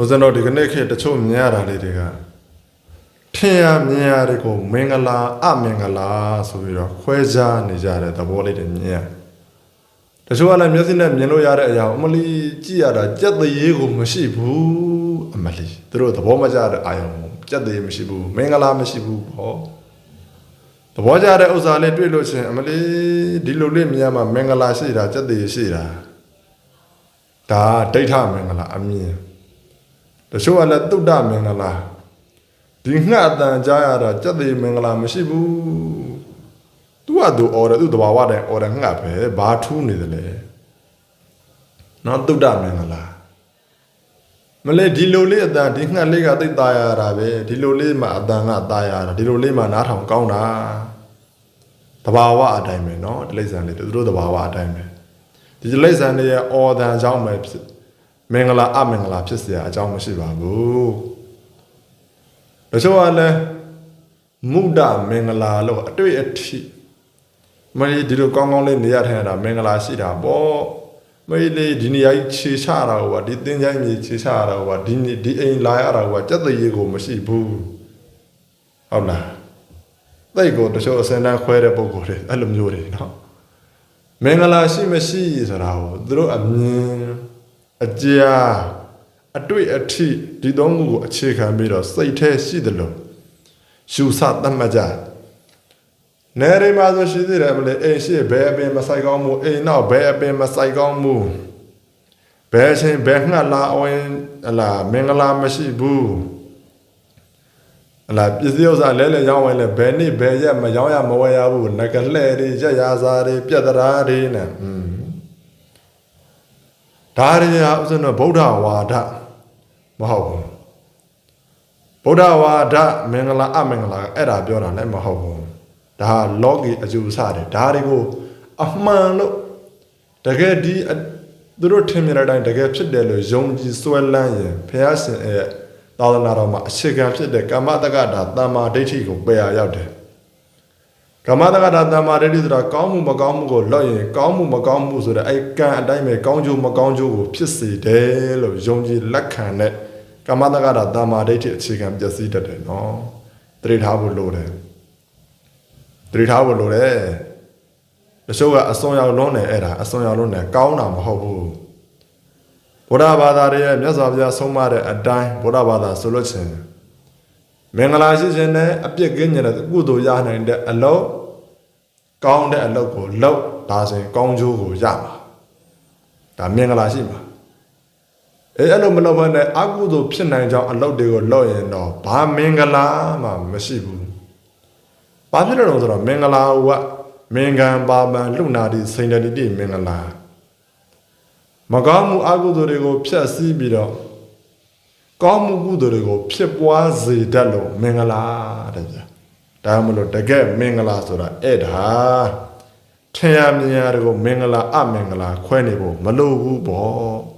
ဦးဇင်းတို့ဒီကနေ့ခေတ်တချို့မြင်ရတာလေးတွေကထင်ရမြင်ရတဲ့ကိုမင်္ဂလာအမင်္ဂလာဆိုပြီးတော့ခွဲခြားနေကြတဲ့သဘောလေးတွေမြင်ရတချို့ကလည်းမျက်စိနဲ့မြင်လို့ရတဲ့အရာကိုအမလီကြည့်ရတာကြက်သေးကိုမရှိဘူးအမလီသူတို့သဘောမကျတဲ့အာယုံကိုကြက်သေးမရှိဘူးမင်္ဂလာမရှိဘူးဟောသဘောကျတဲ့ဥစ္စာလေးတွေ့လို့ရှရင်အမလီဒီလိုလေးမြင်ရမှာမင်္ဂလာရှိတာကြက်သေးရှိတာဒါဒိဋ္ဌမင်္ဂလာအမြင် တချို့ကလည်းတုဒ္ဒမင်္ဂလာဒီငှက်အတန်ကြားရတာကြက်သေးမင်္ဂလာမရှိဘူးသူကသူအော်တယ်သူတဘာဝတိုင်အော်တယ်ငှက်ပဲဘာထူးနေတယ်လဲနော်တုဒ္ဒမင်္ဂလာမလဲဒီလိုလေးအတန်ဒီငှက်လေးကသိပ်ตายရတာပဲဒီလိုလေးမှအတန်ကตายရတာဒီလိုလေးမှနားထောင်ကောင်းတာတဘာဝအတိုင်းပဲနော်တိလိ္ဆန်လေးသူတို့တဘာဝအတိုင်းပဲဒီတိလိ္ဆန်လေးရဲ့အော်တန်အကြောင်းပဲဖြစ် မင်္ဂလာအမင်္ဂလာဖြစ်เสียအကြောင်းမရှိပါဘူးတချို့ကလည်းမုဒ္ဒမင်္ဂလာလို့အတွေ့အထိမင်းဒီလိုကောင်းကောင်းလေးနေရထိုင်ရတာမင်္ဂလာရှိတာပေါ့မင်းလေးဒီနေရာကြီးခြေချတာဟိုကဒီတင်းချိုင်းကြီးခြေချတာဟိုကဒီနေ့ဒီအိမ်လာရတာဟိုကစက်တရေကိုမရှိဘူးဟုတ်လားတိတ်ကိုတချို့အစင်တန်းခွဲတဲ့ပုံကိုယ်တွေအဲ့လိုမျိုးတွေနော်မင်္ဂလာရှိမရှိဆိုတာကိုသူတို့အမြင် အကြာအတွေ့အထိဒီသုံးခုကိုအခြေခံပြီးတော့စိတ်ထဲရှိတယ်လို့ရှုဆသတ်မှတ်ကြနေရီမှာဆိုရှိသေးတယ်မလဲအိမ်ရှိဘယ်အပင်မဆိုင်ကောင်းမှုအိမ်နောက်ဘယ်အပင်မဆိုင်ကောင်းမှုဘယ်ချင်းဘယ်ငှက်လာအဝင်အလားမင်္ဂလာမရှိဘူးအလားပစ္စည်းဥစ္စာလဲလဲရောင်းဝင်လဲဘယ်နေ့ဘယ်ရက်မရောင်းရမဝယ်ရဘူးငကလှဲ့တွေရက်ရစာတွေပြက်တရာတွေနဲ့อืม ဒါရီဟာဥစဉ်တော့ဗုဒ္ဓဝါဒမဟုတ်ဘူးဗုဒ္ဓဝါဒမင်္ဂလာအမင်္ဂလာအဲ့ဒါပြောတာလည်းမဟုတ်ဘူးဒါဟာလောကီအကျိုးစတယ်ဒါတွေကိုအမှန်လို့တကယ်ဒီအသူတို့ထင်မြင်တဲ့အတိုင်းတကယ်ဖြစ်တယ်လို့ယုံကြည်စွဲလန်းရင်ဘုရားရှင်ရဲ့သာသနာတော်မှာအခြေခံဖြစ်တဲ့ကမ္မတက္ကတာတမ္မာဒိဋ္ဌိကိုပယ်ရရောက်တယ် ကမ္မတက္ကတာတမ္မာဒိဋ္ဌိဆိုတာကောင်းမှုမကောင်းမှုကိုလော့ရင်ကောင်းမှုမကောင်းမှုဆိုတဲ့အဲကံအတိုင်းပဲကောင်းကျိုးမကောင်းကျိုးကိုဖြစ်စေတယ်လို့ယုံကြည်လက်ခံတဲ့ကမ္မတက္ကတာတမ္မာဒိဋ္ဌိအခြေခံပျက်စီးတတ်တယ်နော်တတိထားဖို့လိုတယ်တတိထားဖို့လိုတယ်တချို့ကအစွန်ရောက်လုံးတယ်အဲ့ဒါအစွန်ရောက်လုံးတယ်ကောင်းတာမဟုတ်ဘူးဘုရားဘာသာရဲ့မြတ်စွာဘုရားဆုံးမတဲ့အတိုင်းဘုရားဘာသာဆိုလို့ချင်း မင်္ဂလာရှိခြင်းနဲ့အပြစ်ကင်းခြင်းနဲ့ကုသိုလ်ရနိုင်တဲ့အလုံးကောင်းတဲ့အလုပ်ကိုလုပ်ဒါဆိုရင်ကောင်းကျိုးကိုရမှာဒါမင်္ဂလာရှိမှာအဲအဲ့လိုမလုပ်ဘဲနဲ့အကုသိုလ်ဖြစ်နိုင်ကြောင်းအလုပ်တွေကိုလုပ်ရင်တော့ဘာမင်္ဂလာမှမရှိဘူးဘာဖြစ်လို့လဲဆိုတော့မင်္ဂလာကမင်္ဂံပါပံလူနာတိစိန်တတိမင်္ဂလာမကောင်းမှုအကုသိုလ်တွေကိုဖျက်ဆီးပြီးတော့ ကောင်းမှုကုသိုလ်တွေကိုဖြစ်ပွားစေတတ်လို့မင်္ဂလာတဲ့ဗျာဒါမှမလို့တကယ်မင်္ဂလာဆိုတာအဲ့ဒါထင်ရမြင်ရတွေကိုမင်္ဂလာအမင်္ဂလာခွဲနေဖို့မလိုဘူးပေါ့